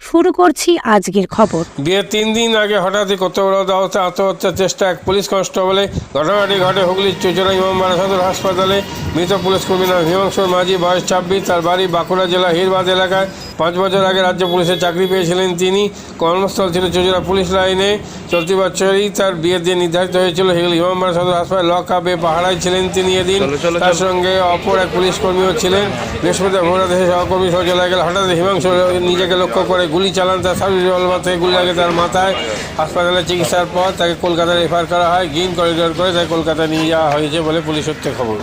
শুরু করছি আজকের খবর। বিয়ের তিন দিন আগে হঠাৎই কর্তব্যরত অবস্থায় আত্মহত্যার চেষ্টা এক পুলিশ কনস্টেবলে। ঘটনাটি ঘটে হুগলির চুচড়া ইমামবাড়া সদর হাসপাতালে। মৃত পুলিশ কর্মী নাম হিমাংশু মাঝি বয়স ছাব্বিশ তার বাড়ি বাঁকুড়া জেলা হিরবাদ এলাকায়। পাঁচ বছর আগে রাজ্য পুলিশে চাকরি পেয়েছিলেন তিনি। কর্মস্থল ছিল চুচড়া পুলিশ লাইনে। চলতি বছরই তার বিয়ের দিন নির্ধারিত হয়েছিল। হিগলি ইমামবাড়া সদর হাসপাতাল লক আপে পাহাড়ায় ছিলেন তিনি এদিন। তার সঙ্গে অপর এক পুলিশ কর্মীও ছিলেন। বৃহস্পতিবার ভোরা দেশে সহকর্মী সহ চলে গেল। হঠাৎ হিমাংশু নিজেকে লক্ষ্য করে গুলি চালান তার সার্ভিস রিভলভার থেকে, গুলি লাগে তার মাথায়। হাসপাতালে চিকিৎসার পর তাকে কলকাতায় রেফার করা হয়। গ্রিন করিডোর করে তাকে কলকাতায় নিয়ে যাওয়া হয়েছে বলে পুলিশ সূত্রে খবর।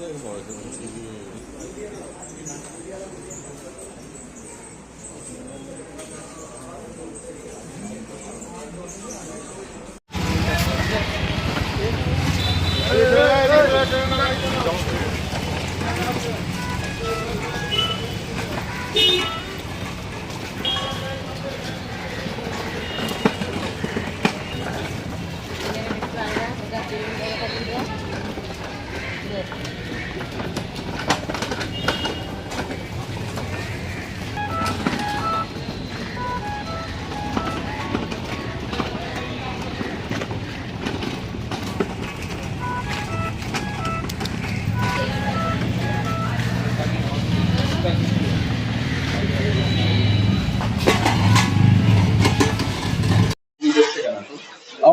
Thank you.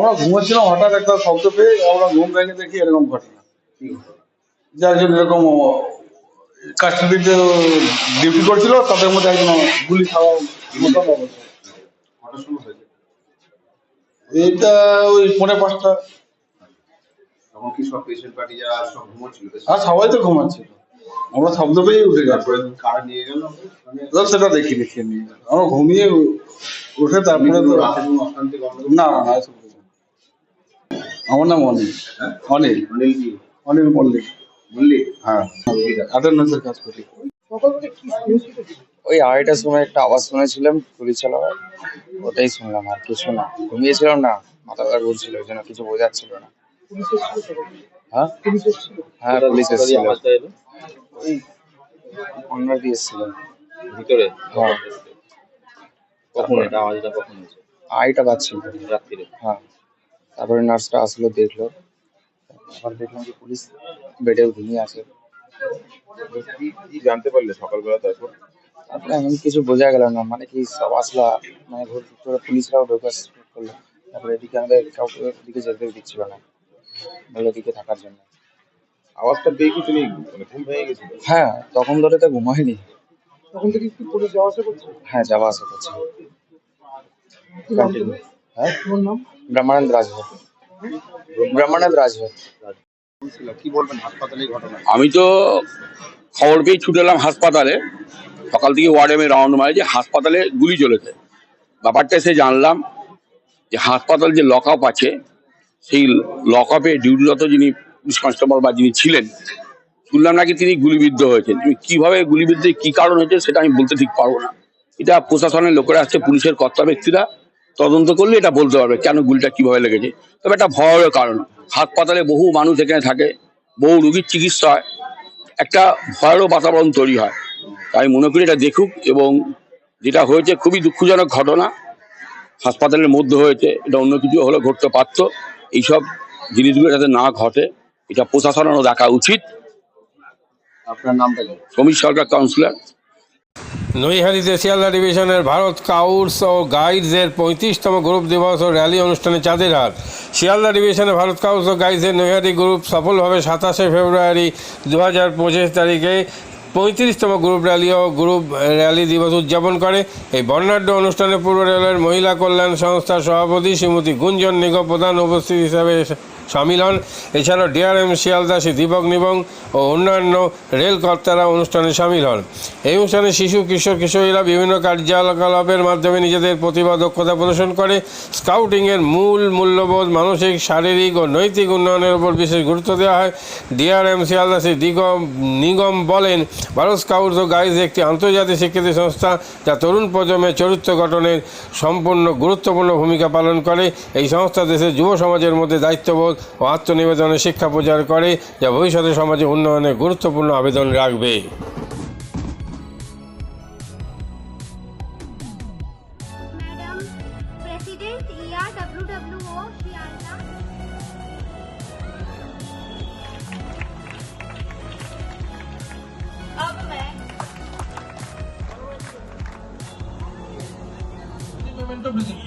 আমরা ঘুমাচ্ছিলাম হঠাৎ একটা শব্দ পেয়ে আমরা ঘুম ভেঙে দেখি এরকম ঘটনা। যার জন্য এরকম কাস্টডিতে ডিউটি করছিল তাদের মধ্যে একজন গুলি খাওয়া মতন অবস্থা। এইটা ওই পৌনে পাঁচটা। তখন কি সব পেশেন্ট পার্টি যারা সব ঘুমোচ্ছিল? আর সবাই তো ঘুমাচ্ছিল আমরা শব্দ পেয়ে উঠে নিয়ে গেল? সেটা দেখি দেখি নিয়ে আমরা ঘুমিয়ে উঠে তারপরে তো না না। আমার নাম অনিল। হ্যাঁ? অনিল। অনিল অনিল মল্লিক। বললি হ্যাঁ। অ্যাটেন্ডেন্সের কাজ করি। ওই আড়াইটার সময় একটা আওয়াজ শুনেছিলাম গুলি চালাবার ওটাই শুনলাম আর কিছু না। ঘুমিয়েছিলাম না। মাথাটা ঘুরছিল ওই জন্য কিছু বোঝাচ্ছিল না। হ্যাঁ? হ্যাঁ পুলিশ এসেছিল। ওই অন্যার দিয়ে এসেছিল ভিতরে? হ্যাঁ। কখন? এটা আওয়াজটা কখন হয়েছে? আড়াইটা বাজছিল। রাত্রিরে? হ্যাঁ। তারপরে নার্সটা আসলো দেখল। আবার দেখলাম যে পুলিশ বেডে ঘুমিয়ে আছে। কি জানতে পারলে সকালবেলা তারপর? তারপরে এমন কিছু বোঝা গেল না মানে কি সব আসলা মানে ঘুর করে পুলিশরাও ঢোকা করল। তারপরে এদিকে আমাদের কাউকে এদিকে যেতে দিচ্ছিল না ভালো দিকে থাকার জন্য। আওয়াজটা পেয়ে কি তুমি মানে ঘুম ভেঙে গেছিল? হ্যাঁ তখন ধরে তো ঘুমাইনি তখন থেকে কি পুলিশ যাওয়া আসা করছে? হ্যাঁ যাওয়া আসা করছে। হ্যাঁ তোমার নাম ব্রহ্মানন্দ রাজভর ব্রহ্মানন্দ রাজভর কি বলবেন হাসপাতালে ঘটনা? আমি তো খবর পেয়ে ছুটে এলাম হাসপাতালে। সকাল থেকে ওয়ার্ডে আমি রাউন্ড মারি যে হাসপাতালে গুলি চলেছে। ব্যাপারটা এসে জানলাম যে হাসপাতাল যে লক আপ আছে সেই লক আপে ডিউটিরত যিনি পুলিশ কনস্টেবল বা যিনি ছিলেন শুনলাম নাকি তিনি গুলিবিদ্ধ হয়েছেন। তুমি কীভাবে গুলিবিদ্ধ কি কারণ হয়েছে সেটা আমি বলতে ঠিক পারব না। এটা প্রশাসনের লোকেরা আসছে পুলিশের কর্তা ব্যক্তিরা তদন্ত করলে এটা বলতে পারবে কেন গুলিটা কীভাবে লেগেছে। তবে একটা ভয়ের কারণ। হাসপাতালে বহু মানুষ এখানে থাকে বহু রোগীর চিকিৎসা হয় একটা ভয়েরও বাতাবরণ তৈরি হয়। তাই মনে করি এটা দেখুক এবং যেটা হয়েছে খুবই দুঃখজনক ঘটনা হাসপাতালের মধ্যে হয়েছে এটা অন্য কিছু হলে ঘটতে পারতো। এইসব জিনিসগুলো যাতে না ঘটে এটা প্রশাসনেরও দেখা উচিত। আপনার নামটা সমীর সরকার কাউন্সিলর। নৈহাটিতে শিয়ালদা ডিভিশনের ভারত স্কাউটস ও গাইডসের পঁয়ত্রিশতম গ্রুপ দিবস ও র্যালি অনুষ্ঠানে চাঁদের হাট শিয়ালদা ডিভিশনে ভারত স্কাউটস ও গাইডসের নৈহাটি গ্রুপ সফলভাবে সাতাশে ফেব্রুয়ারি দু হাজার পঁচিশ তারিখে পঁয়ত্রিশতম গ্রুপ র্যালি ও গ্রুপ র্যালি দিবস উদযাপন করে। এই বর্ণাঢ্য অনুষ্ঠানে পূর্ব রেলের মহিলা কল্যাণ সংস্থার সভাপতি শ্রীমতী গুঞ্জন নিগম প্রধান উপস্থিত হিসাবে সামিল হন। এছাড়াও ডিআরএম শিয়ালদাসী, দীপক নিবং ও অন্যান্য রেল কর্তারা অনুষ্ঠানে সামিল হন। এই অনুষ্ঠানে শিশু, কিশোর, কিশোরীরা বিভিন্ন কার্যকলাপের মাধ্যমে নিজেদের প্রতিভা, দক্ষতা প্রদর্শন করে। স্কাউটিংয়ের মূল মূল্যবোধ মানসিক, শারীরিক ও নৈতিক উন্নয়নের উপর বিশেষ গুরুত্ব দেওয়া হয়। ডিআরএম শিয়ালদাসী দিগম নিগম বলেন, ভারত স্কাউটস ও গাইজ একটি আন্তর্জাতিক স্বীকৃতি সংস্থা যা তরুণ প্রজন্মের চরিত্র গঠনের সম্পূর্ণ গুরুত্বপূর্ণ ভূমিকা পালন করে। এই সংস্থা দেশের যুব সমাজের মধ্যে দায়িত্ববোধ ও আত্মনিবেদনের শিক্ষা প্রচার করে যা ভবিষ্যতে সমাজে উন্নয়নে গুরুত্বপূর্ণ আবেদন রাখবে। Madam President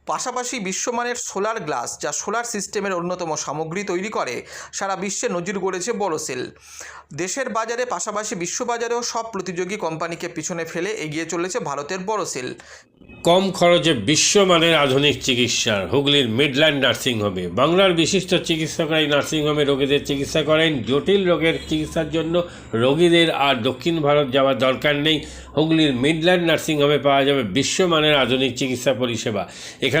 পাশাপাশি বিশ্বমানের সোলার গ্লাস, যা সোলার সিস্টেমের অন্যতম সামগ্রী তৈরি করে, সারা বিশ্বে নজির গড়েছে বড়সিল দেশের বাজারে পাশাপাশি বিশ্ববাজারেও সব প্রতিযোগী কোম্পানিকে পিছনে ফেলে এগিয়ে চলেছে ভারতের বড়সিল কম খরচে বিশ্বমানের আধুনিক চিকিৎসার, হুগলির মিডল্যান্ড নার্সিংহোমে। বাংলার বিশিষ্ট চিকিৎসকরা এই নার্সিংহোমে রোগীদের চিকিৎসা করেন। জটিল রোগের চিকিৎসার জন্য রোগীদের আর দক্ষিণ ভারত যাওয়ার দরকার নেই। হুগলির মিডল্যান্ড নার্সিংহোমে পাওয়া যাবে বিশ্বমানের আধুনিক চিকিৎসা পরিষেবা। এখানে